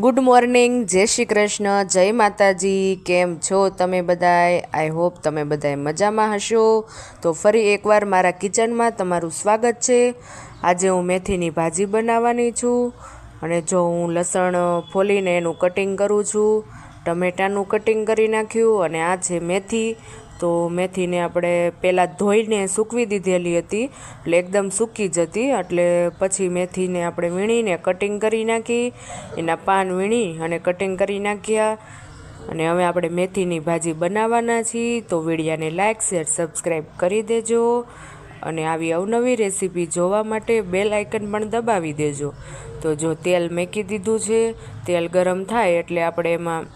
Good morning, જય શ્રી કૃષ્ણ, જય માતાજી, કેમ છો તમે બધાય? આઈ હોપ તમે બધાય મજામાં હશો. તો ફરી એકવાર મારા કિચનમાં તમારું સ્વાગત છે. આજે હું મેથીની ભાજી બનાવવાની છું અને જો હું લસણ ફોલીને એનું કટિંગ કરું છું, ટમેટાનું કટિંગ કરી નાખ્યું અને આ છે મેથી. તો મેથીને આપણે પહેલાં ધોઈને સૂકવી દીધેલી હતી. એટલે એકદમ સૂકી જ હતી. એટલે પછી મેથીને આપણે વીણીને કટિંગ કરી નાખી. એના પાન વીણી અને કટિંગ કરી નાખ્યા. અને હવે આપણે મેથીની ભાજી બનાવવાના છીએ. તો વિડીયાને લાઇક શેર સબસ્ક્રાઈબ કરી દેજો. અને આવી અવનવી રેસીપી જોવા માટે બેલ આઇકન પણ દબાવી દેજો. તો જો તેલ મેકી દીધું છે, તેલ ગરમ થાય એટલે આપણે એમાં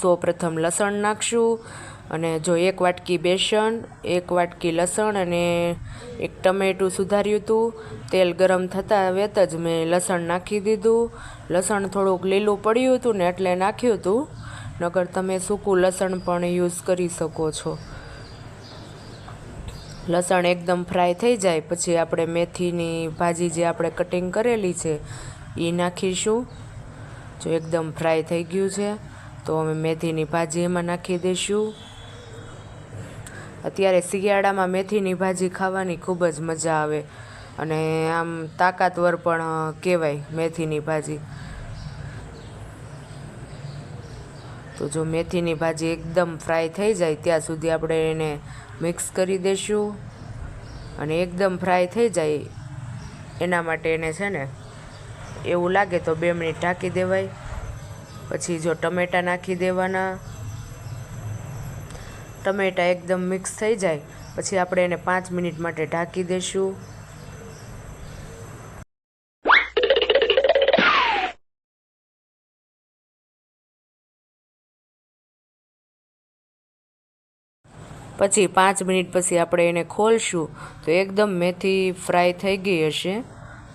સૌ પ્રથમ લસણ નાખશું. અને જો એક વાટકી બેસન એક વાટકી લસણ અને એક ટમેટું સુધાર્યું હતું. તેલ ગરમ થતાં વેત જ મેં લસણ નાખી દીધું. લસણ થોડુંક લીલું પડ્યું હતું ને એટલે નાખ્યું હતું. નકર તમે સૂકું લસણ પણ યુઝ કરી શકો છો. લસણ એકદમ ફ્રાય થઈ જાય, પછી આપણે મેથીની ભાજી જે આપણે કટિંગ કરેલી છે એ નાખીશું. જો એકદમ ફ્રાય થઈ ગયું છે, તો અમે મેથીની ભાજી એમાં નાખી દઈશું. અત્યારે શિયાળામાં મેથીની ભાજી ખાવાની ખૂબ જ મજા આવે. અને આમ તાકાતવર પણ કહેવાય મેથીની ભાજી. તો જો મેથીની ભાજી એકદમ ફ્રાય થઈ જાય, ત્યાં સુધી આપણે એને મિક્સ કરી દઈશું અને એકદમ ફ્રાય થઈ જાય, એના માટે એને છે ને, એવું લાગે તો બે મિનિટ ઢાંકી દેવાય. પછી જો ટમેટાં નાખી દેવાના ટમેટાં એકદમ મિક્સ થઈ જાય, પછી આપણે એને પાંચ મિનિટ માટે ઢાંકી દઈશું પછી પાંચ મિનિટ પછી આપણે એને ખોલશું, તો એકદમ મેથી ફ્રાય થઈ ગઈ હશે.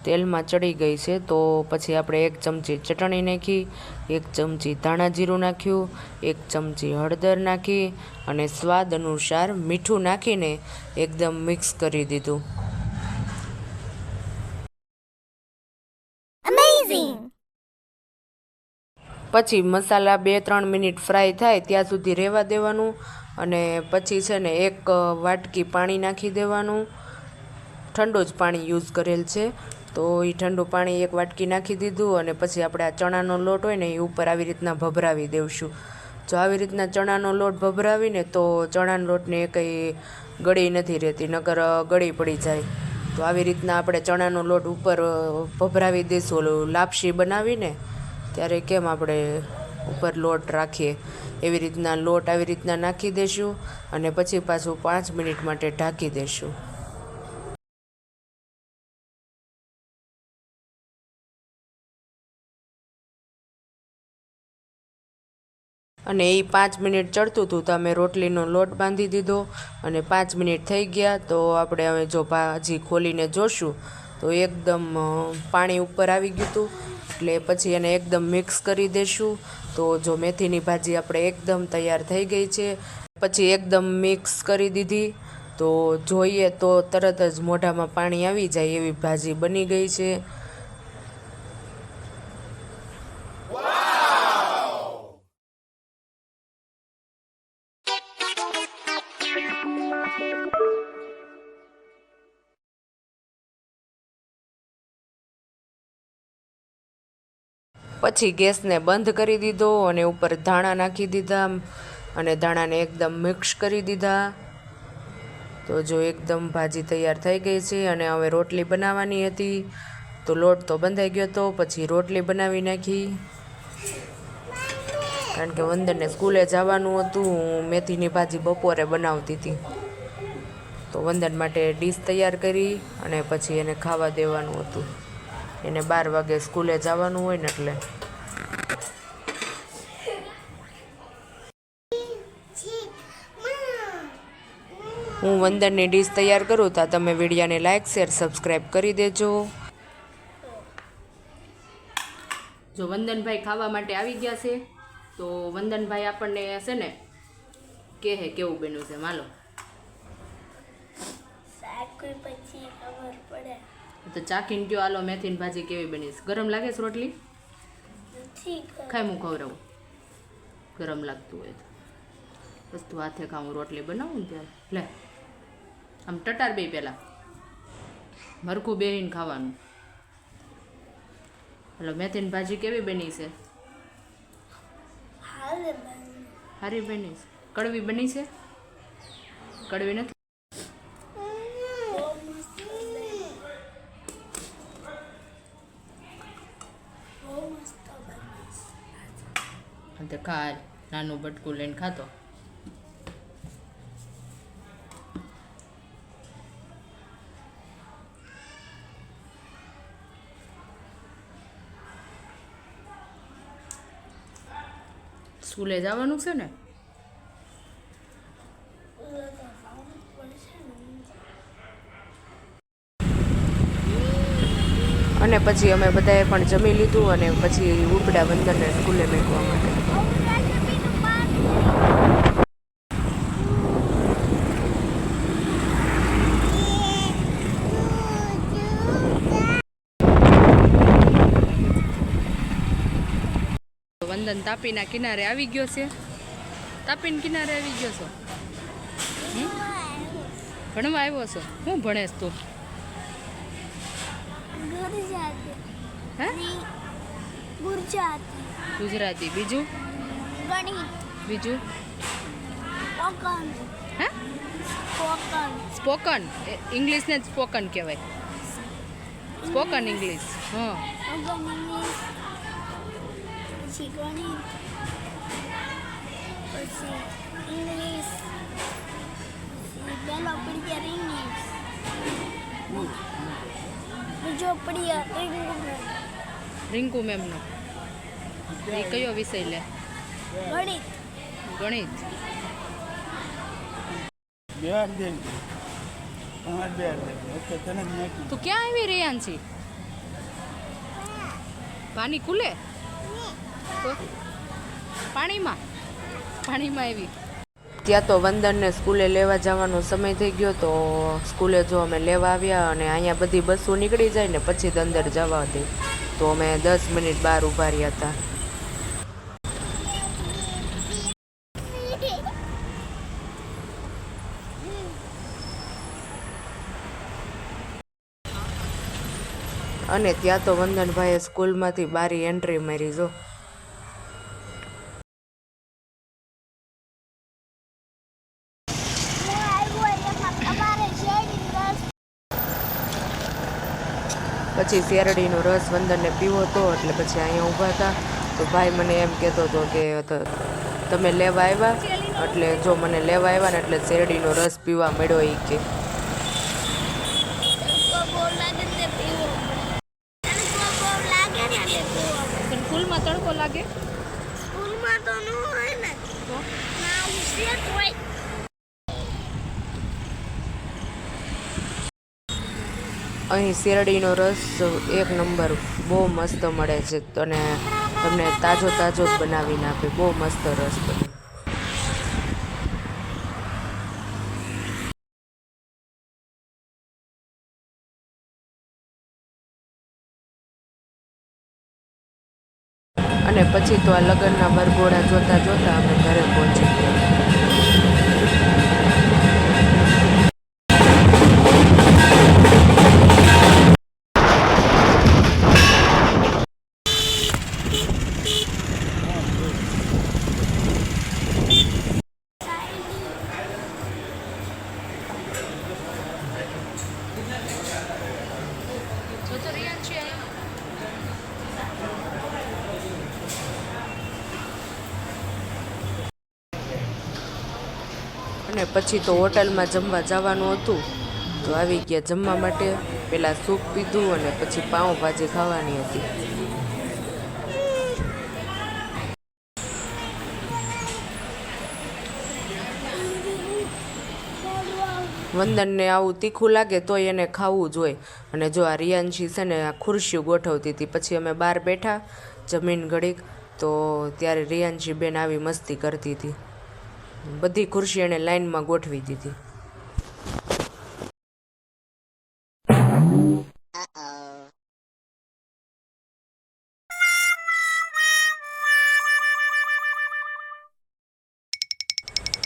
તેલમાં ચડી ગઈ છે તો પછી આપણે એક ચમચી ચટણી નાખી એક ચમચી ધાણા જીરું નાખ્યું એક ચમચી હળદર નાખી અને સ્વાદ અનુસાર મીઠું નાખીને એકદમ મિક્સ કરી દીધું. પછી મસાલા બે ત્રણ મિનિટ ફ્રાય થાય ત્યાં સુધી રહેવા દેવાનું અને પછી છે ને એક વાટકી પાણી નાખી દેવાનું. ઠંડુ જ પાણી યુઝ કરેલ છે. તો એ ઠંડુ પાણી એક વાટકી નાખી દીધું અને પછી આપણે આ ચણાનો લોટ હોય ને એ ઉપર આવી રીતના ભભરાવી દેવશું. જો આવી રીતના ચણાનો લોટ ભભરાવીને તો ચણાના લોટને કંઈ ગળી નથી રહેતી, નકર ગળી પડી જાય. તો આવી રીતના આપણે ચણાનો લોટ ઉપર ભભરાવી દઈશું ઓલું લાપસી બનાવીને. ત્યારે કેમ આપણે ઉપર લોટ રાખીએ? એવી રીતના લોટ આવી રીતના નાખી દઈશું અને પછી પાછું પાંચ મિનિટ માટે ઢાંકી દઈશું અને એ પાંચ મિનિટ ચડતું હતું તો અમે રોટલીનો લોટ બાંધી દીધો અને પાંચ મિનિટ થઈ ગયા તો આપણે હવે જો ભાજી ખોલીને જોશું તો એકદમ પાણી ઉપર આવી ગયું હતું. એટલે પછી એને એકદમ મિક્સ કરી દેશું. તો જો મેથીની ભાજી આપણે એકદમ તૈયાર થઈ ગઈ છે. પછી એકદમ મિક્સ કરી દીધી. તો જોઈએ તો તરત જ મોઢામાં પાણી આવી જાય એવી ભાજી બની ગઈ છે. પછી ગેસને બંધ કરી દીધો અને ઉપર ધાણા નાખી દીધા અને ધાણાને એકદમ મિક્સ કરી દીધા. તો જો એકદમ ભાજી તૈયાર થઈ ગઈ છે અને હવે રોટલી બનાવવાની હતી, તો લોટ તો બંધાઈ ગયો હતો પછી રોટલી બનાવી નાખી. કારણ કે વંદનને સ્કૂલે જવાનું હતું, હું મેથીની ભાજી બપોરે બનાવતી હતી. તો વંદન માટે ડીશ તૈયાર કરી અને પછી એને ખાવા દેવાનું હતું. એને બાર વાગે સ્કૂલે જવાનું હોય ને એટલે. હું વંદનની ડીશ તૈયાર કરું તા તમે વિડીયાને લાઇક શેર સબસ્ક્રાઈબ કરી દેજો. જો વંદનભાઈ ખાવા માટે આવી ગયા છે, તો વંદનભાઈ આપણને છે ને કે હે કેવું બન્યું છે, માલો. પછી ખબર તો ચાખીને કયો આલો મેથીની ભાજી કેવી બની છે ગરમ લાગે છે રોટલી? ખાય. ખાઈ હું ખવડાવું? ગરમ લાગતું હોય તો. બસ તું હાથે ખાઉં રોટલી બનાવું ને ત્યારે. લે આમ ટટાર બે પહેલાં. મરકું બેહીને ખાવાનું. હલો મેથીની ભાજી કેવી બની છે. સારી બની છે. કડવી બની છે? કડવી નથી બહુ મસ્ત બને. બહુ મસ્ત બને છે. અને તે ખા નાનું બટકું લઈને ખાતો. સ્કૂલે જવાનું છે ને ઓલા તો ખાવું પડશે ને. અને પછી અમે બધાએ પણ જમી લીધું અને પછી ઉપડા વંદનને સ્કૂલે મેકવા માટે. વંદન તાપીના કિનારે આવી ગયો છે. તાપીના કિનારે આવી ગયો છો? ભણવા આવ્યો છો? શું ભણેશ તું. હે? ગુજરાતી. ગુજરાતી. બીજું? ગણિત. બીજું? સ્પોકન. હે? સ્પોકન. સ્પોકન. ઇંગ્લિશને જ સ્પોકન કહેવાય. Spoken English. હા. ઇંગ્લિશ. પછી ગણિત. પછી ઇંગ્લિશ. પહેલાં પડી પીરિયડ ઇંગ્લિશ બીજો મેમ રિંકુ મેમનો. એ કયો વિષય લે? ગણિત. ગણિત. તું ક્યાં આવી રહ્યા છે? પાણી કુલે પાણીમાં? પાણીમાં આવી. ત્યાં તો વંદનને સ્કૂલે લેવા જવાનો સમય થઈ ગયો તો સ્કૂલે જો અમે લેવા આવ્યા અને અહીંયા બધી બસો નીકળી જાય ને પછી જ અંદર જવા દે. તો અમે દસ મિનિટ બહાર ઊભા રહ્યા હતા. અને ત્યાં તો વંદનભાઈએ સ્કૂલમાંથી બારી એન્ટ્રી મારી, જો હું આવ્યો એમાં તમારે શેરડી રસ પછી શેરડીનો રસ વંદનને પીવો હતો એટલે પછી અહીંયા ઊભા હતા. તો ભાઈ મને એમ કહેતો હતો કે તમે લેવા આવ્યા? એટલે જો મને લેવા આવ્યા ને એટલે શેરડીનો રસ પીવા મળ્યો એ કે. તડકો લાગે? સ્કૂલમાં તો ન હોય ને ના ઉછેર હોય અહીં શેરડીનો રસ એક નંબર બહુ મસ્ત મળે છે અને તમને તાજો તાજો જ બનાવીને આપે. બહુ મસ્ત રસ બને. અને પછી તો આ લગ્નના વરઘોડા જોતા જોતા અમે ઘરે પહોંચી અને પછી તો હોટલમાં જમવા જવાનું હતું. તો આવી ગયા જમવા માટે. પહેલાં સૂપ પીધું અને પછી પાઉંભાજી ખાવાની હતી. વંદનને આવું તીખું લાગે તોય એને ખાવું જોઈએ. અને જો આ રિયાન્શી છે ને આ ખુરશીઓ ગોઠવતી હતી, પછી અમે બહાર બેઠા, જમીન ઘડીક, તો ત્યારે રિયાનશી બેન આવી મસ્તી કરતી હતી. બધી ખુરશી એણે લાઈનમાં ગોઠવી દીધી.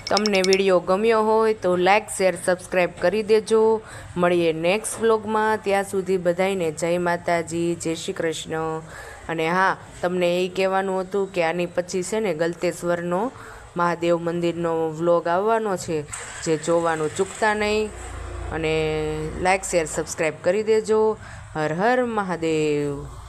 તમને વીડિયો ગમ્યો હોય તો લાઇક શેર સબસ્ક્રાઈબ કરી દેજો. મળીએ નેક્સ્ટ વ્લોગમાં. ત્યાં સુધી બધાઈને જય માતાજી, જય શ્રી કૃષ્ણ. અને હા, તમને એ કહેવાનું હતું કે આની પછી છે ને ગલતેશ્વરનો મહાદેવ મંદિરનો વ્લોગ આવવાનો છે, જે જોવાનું ચૂકતા નહીં. અને લાઇક શેર સબસ્ક્રાઈબ કરી દેજો. હર હર મહાદેવ.